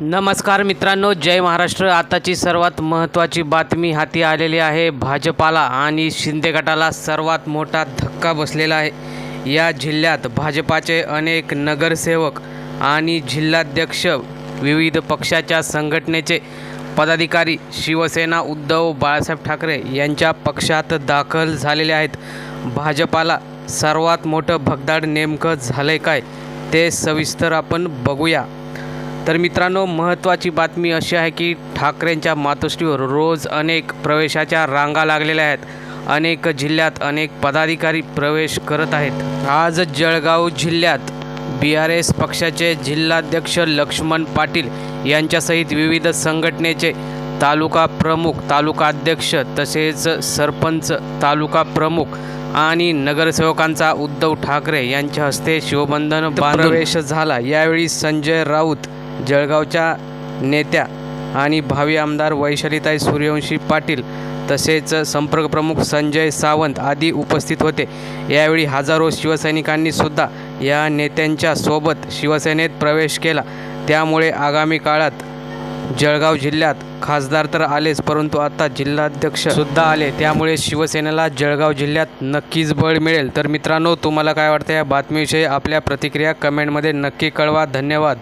नमस्कार मित्रांनो जय महाराष्ट्र. आताची सर्वात महत्त्वाची बातमी हाती आलेली आहे भाजपाला आणि शिंदे गटाला सर्वात मोठा धक्का बसलेला आहे. या जिल्ह्यात भाजपाचे अनेक नगरसेवक आणि जिल्हाध्यक्ष विविध पक्षाच्या संघटनेचे पदाधिकारी शिवसेना उद्धव बाळासाहेब ठाकरे यांच्या पक्षात दाखल झालेले आहेत. भाजपाला सर्वात मोठं भगदाड नेमकं झालंय काय ते सविस्तर आपण बघूया. तर मित्रांनो महत्त्वाची बातमी अशी आहे की ठाकरेंच्या मातोश्रीवर रोज अनेक प्रवेशाच्या रांगा लागलेल्या आहेत. अनेक जिल्ह्यात अनेक पदाधिकारी प्रवेश करत आहेत. आज जळगाव जिल्ह्यात बी आर एस पक्षाचे जिल्हाध्यक्ष लक्ष्मण पाटील यांच्यासहित विविध संघटनेचे तालुका प्रमुख तालुका अध्यक्ष तसेच सरपंच तालुका प्रमुख आणि नगरसेवकांचा उद्धव ठाकरे यांच्या हस्ते शिवबंधन प्रवेश झाला. यावेळी संजय राऊत जळगावच्या नेत्या आणि भावी आमदार वैशालीताई सूर्यवंशी पाटील तसेच संपर्क प्रमुख संजय सावंत आदी उपस्थित होते. यावेळी हजारो शिवसैनिकांनी सुद्धा या नेत्यांच्या सोबत शिवसेनेत प्रवेश केला. त्यामुळे आगामी काळात जळगाव जिल्ह्यात खासदार तर आलेच परंतु आता जिल्हाध्यक्ष सुद्धा आले. त्यामुळे शिवसेनेला जळगाव जिल्ह्यात नक्कीच बळ मिळेल. तर मित्रांनो तुम्हाला काय वाटतं या बातमीविषयी आपल्या प्रतिक्रिया कमेंटमध्ये नक्की कळवा. धन्यवाद.